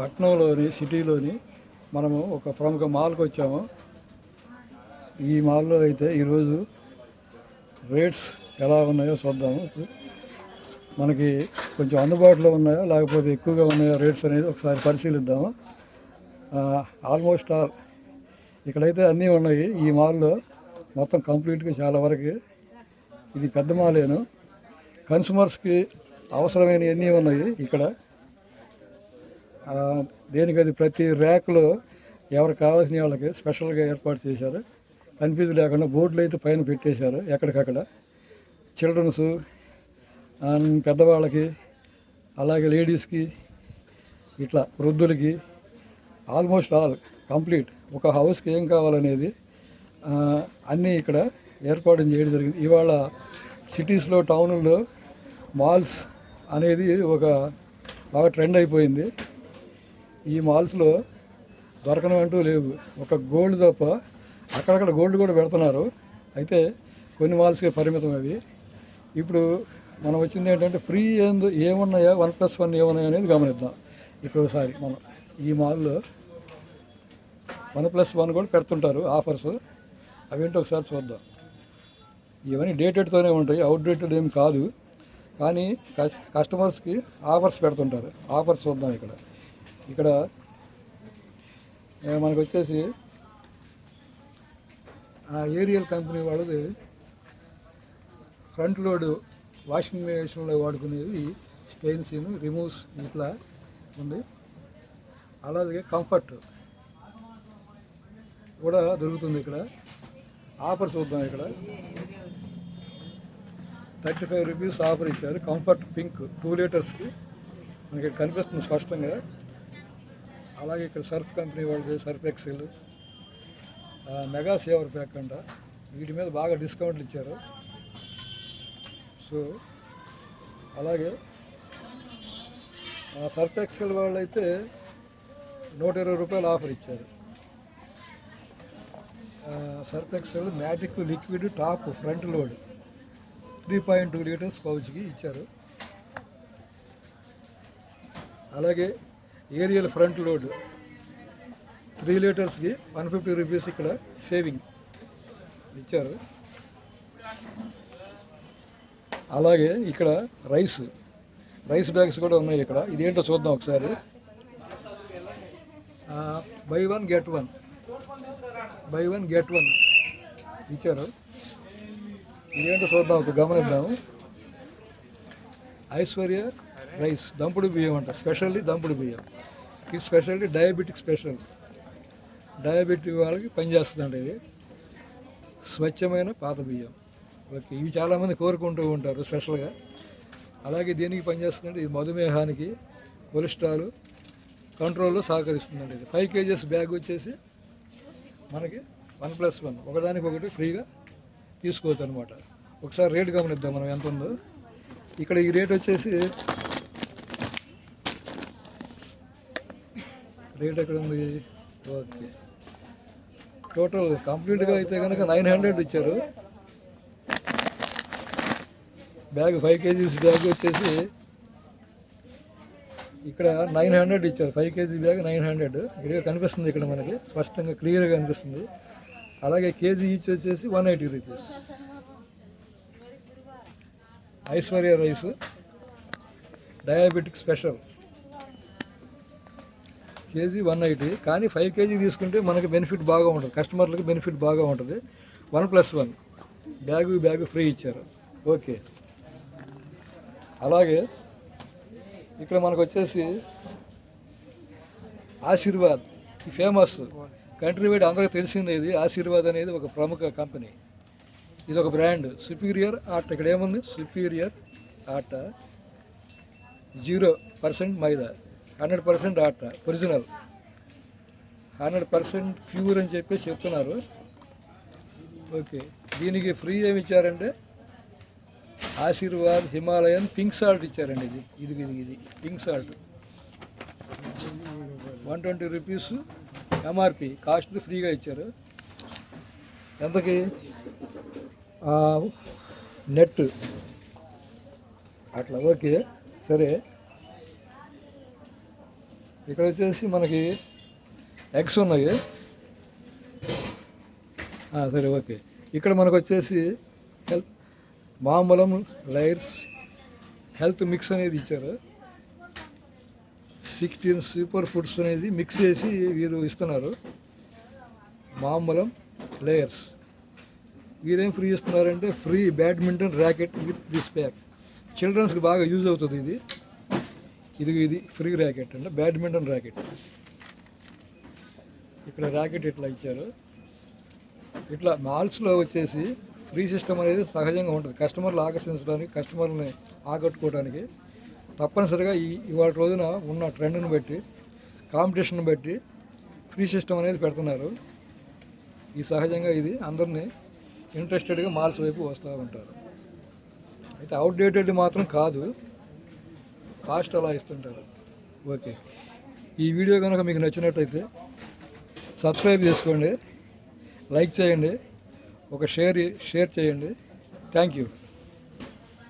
పట్నంలోని సిటీలోని మనము ఒక ప్రముఖ మాల్కి వచ్చాము. ఈ మాల్లో అయితే ఈరోజు రేట్స్ ఎలా ఉన్నాయో చూద్దాము. ఇప్పుడు మనకి కొంచెం అందుబాటులో ఉన్నాయో లేకపోతే ఎక్కువగా ఉన్నాయో రేట్స్ అనేది ఒకసారి పరిశీలిద్దాము. ఆల్మోస్ట్ ఆల్ ఇక్కడైతే అన్నీ ఉన్నాయి. ఈ మాల్లో మొత్తం కంప్లీట్గా చాలా వరకు ఇది పెద్ద మాలేను. కన్స్యూమర్స్కి అవసరమైనవన్నీ ఉన్నాయి ఇక్కడ. దేనికది ప్రతి ర్యాక్లో ఎవరికి కావాల్సిన వాళ్ళకి స్పెషల్గా ఏర్పాటు చేశారు. కన్ఫ్యూజ్ లేకుండా బోర్డులు అయితే పైన పెట్టేశారు ఎక్కడికక్కడ. చిల్డ్రన్స్ పెద్దవాళ్ళకి అలాగే లేడీస్కి ఇట్లా వృద్ధులకి ఆల్మోస్ట్ ఆల్ కంప్లీట్. ఒక హౌస్కి ఏం కావాలనేది అన్నీ ఇక్కడ ఏర్పాటు చేయడం జరిగింది. ఇవాళ సిటీస్లో టౌన్లో మాల్స్ అనేది ఒక బాగా ట్రెండ్ అయిపోయింది. ఈ మాల్స్లో దొరకనంటూ లేవు. ఒక గోల్డ్ తప్ప అక్కడక్కడ గోల్డ్ కూడా పెడుతున్నారు. అయితే కొన్ని మాల్స్కే పరిమితం అవి. ఇప్పుడు మనం వచ్చింది ఏంటంటే ఫ్రీ ఏందో ఏమున్నాయా? వన్ ప్లస్ వన్ ఏమున్నాయా అనేది గమనిద్దాం. ఇప్పుడు ఒకసారి మనం ఈ మాల్లో వన్ ప్లస్ వన్ కూడా పెడుతుంటారు ఆఫర్స్ అవేంటో ఒకసారి చూద్దాం. ఇవన్నీ డేటెడ్తోనే ఉంటాయి అవుట్డేటెడ్ ఏమి కాదు. కానీ కస్టమర్స్కి ఆఫర్స్ పెడుతుంటారు. ఆఫర్స్ చూద్దాం ఇక్కడ. ఇక్కడ మనకు వచ్చేసి ఆ ఏరియల్ కంపెనీ వాళ్ళది ఫ్రంట్ లోడ్ వాషింగ్ మెషిన్లో వాడుకునేది స్టెయిన్సీన్ రిమూవ్స్ ఇట్లా ఉంది. అలాగే కంఫర్ట్ కూడా దొరుకుతుంది ఇక్కడ. ఆఫర్ చూద్దాం ఇక్కడ. థర్టీ ఫైవ్ రూపీస్ ఆఫర్ ఇచ్చారు. కంఫర్ట్ పింక్ టూ లీటర్స్కి. మనకి కనిపిస్తుంది స్పష్టంగా. అలాగే ఇక్కడ సర్ఫ్ కంపెనీ వాళ్ళది Surf Excel mega saver pack అంట. వీటి మీద బాగా డిస్కౌంట్లు ఇచ్చారు. సో అలాగే సర్ఫ్ ఎక్సెల్ వాళ్ళు అయితే నూట ఇరవై రూపాయలు ఆఫర్ ఇచ్చారు. Surf Excel Matic liquid top front load three point two litres పౌచ్కి ఇచ్చారు. అలాగే ఏరియల్ ఫ్రంట్ లోడ్. త్రీ లీటర్స్కి వన్ ఫిఫ్టీ రూపీస్ ఇక్కడ సేవింగ్ ఇచ్చారు. అలాగే ఇక్కడ రైస్ రైస్ బ్యాగ్స్ కూడా ఉన్నాయి ఇక్కడ. ఇదేంటో చూద్దాం ఒకసారి. Buy one get one. Buy one get one ఇచ్చారు. ఇదేంటో చూద్దాం ఒక గమనిద్దాము ఐశ్వర్య రైస్ దంపుడు బియ్యం అంట. స్పెషల్లీ దంపుడు బియ్యం. ఇది స్పెషల్లీ డయాబెటిక్ స్పెషల్. డయాబెటిక్ వాళ్ళకి పనిచేస్తుందండి ఇది. స్వచ్ఛమైన పాత బియ్యం. ఓకే ఇవి చాలామంది కోరుకుంటూ ఉంటారు స్పెషల్గా. అలాగే దేనికి పనిచేస్తుందంటే ఇది మధుమేహానికి కొలెస్ట్రాల్ కంట్రోల్లో సహకరిస్తుందండి ఇది. ఫైవ్ కేజెస్ బ్యాగ్ వచ్చేసి మనకి వన్ ప్లస్ వన్. ఒకదానికి ఒకటి ఫ్రీగా తీసుకోవచ్చు అనమాట ఒకసారి రేట్ గమనిద్దాం మనం ఎంత ఉందో ఇక్కడ ఈ రేట్ వచ్చేసి రేట్ ఎక్కడ ఉంది? ఓకే. టోటల్ కంప్లీట్గా అయితే కనుక నైన్ హండ్రెడ్ ఇచ్చారు. బ్యాగ్ ఫైవ్ కేజీస్ బ్యాగ్ వచ్చేసి ఇక్కడ నైన్ హండ్రెడ్ ఇచ్చారు. Five KG bag nine hundred ఇక్కడ కనిపిస్తుంది ఇక్కడ మనకి. స్పష్టంగా క్లియర్గా కనిపిస్తుంది. అలాగే కేజీ ఈచ్ వచ్చేసి one eighty rupees Aishwarya rice diabetic special KG one eighty. కానీ ఫైవ్ కేజీ తీసుకుంటే మనకి బెనిఫిట్ బాగా ఉంటుంది. కస్టమర్లకు బెనిఫిట్ బాగా ఉంటుంది. One plus one. Bag bag free ఇచ్చారు. ఓకే. అలాగే ఇక్కడ మనకు వచ్చేసి ఆశీర్వాద్. ఫేమస్ కంట్రీ వైడ్ అందరికీ తెలిసిందే ఇది. ఆశీర్వాద్ అనేది ఒక ప్రముఖ కంపెనీ. ఇది ఒక బ్రాండ్. సుపీరియర్ ఆట. ఇక్కడ ఏముంది? Superior atta. Zero percent maida. Hundred percent atta original. Hundred percent pure అని చెప్పేసి చెప్తున్నారు. ఓకే. దీనికి ఫ్రీ ఏమి ఇచ్చారంటే ఆశీర్వాద్ హిమాలయన్ పింక్ సాల్ట్ ఇచ్చారండి ఇది. ఇది ఇది ఇది. Pink salt. One twenty rupees MRP cost ఫ్రీగా ఇచ్చారు. ఎంతకి? నెట్. అట్లా ఓకే. సరే. ఇక్కడ వచ్చేసి మనకి ఎగ్స్ ఉన్నాయి. సరే ఓకే. ఇక్కడ మనకు వచ్చేసి హెల్త్ మామూలం లైర్స్ హెల్త్ మిక్స్ అనేది ఇచ్చారు. సిక్స్టీన్ సూపర్ ఫుడ్స్ అనేది మిక్స్ చేసి వీరు ఇస్తున్నారు. మామూలం లేయర్స్ వీరేం ఫ్రీ ఇస్తున్నారంటే free badminton racket with this pack. చిల్డ్రన్స్కి బాగా యూజ్ అవుతుంది ఇది. ఇది ఇది ఫ్రీ ర్యాకెట్ అంటే బ్యాడ్మింటన్ ర్యాకెట్ ఇక్కడ ర్యాకెట్ ఇట్లా ఇచ్చారు. ఇట్లా మాల్స్లో వచ్చేసి ఫ్రీ సిస్టమ్ అనేది సహజంగా ఉంటుంది. కస్టమర్లు ఆకర్షించడానికి కస్టమర్ని ఆకట్టుకోవడానికి తప్పనిసరిగా ఈ ఇవాళ రోజున ఉన్న ట్రెండ్ని బట్టి కాంపిటీషన్ బట్టి ఫ్రీ సిస్టమ్ అనేది పెడుతున్నారు. ఈ సహజంగా ఇది అందరినీ ఇంట్రెస్టెడ్గా మాల్స్ వైపు వస్తూ ఉంటారు. అయితే అవుట్డేటెడ్ మాత్రం కాదు. కాస్ట్ అలా ఇస్తుంటారు ఓకే ఈ వీడియో కనుక మీకు నచ్చినట్టయితే సబ్స్క్రైబ్ చేసుకోండి లైక్ చేయండి ఒక షేర్ షేర్ చేయండి. Thank you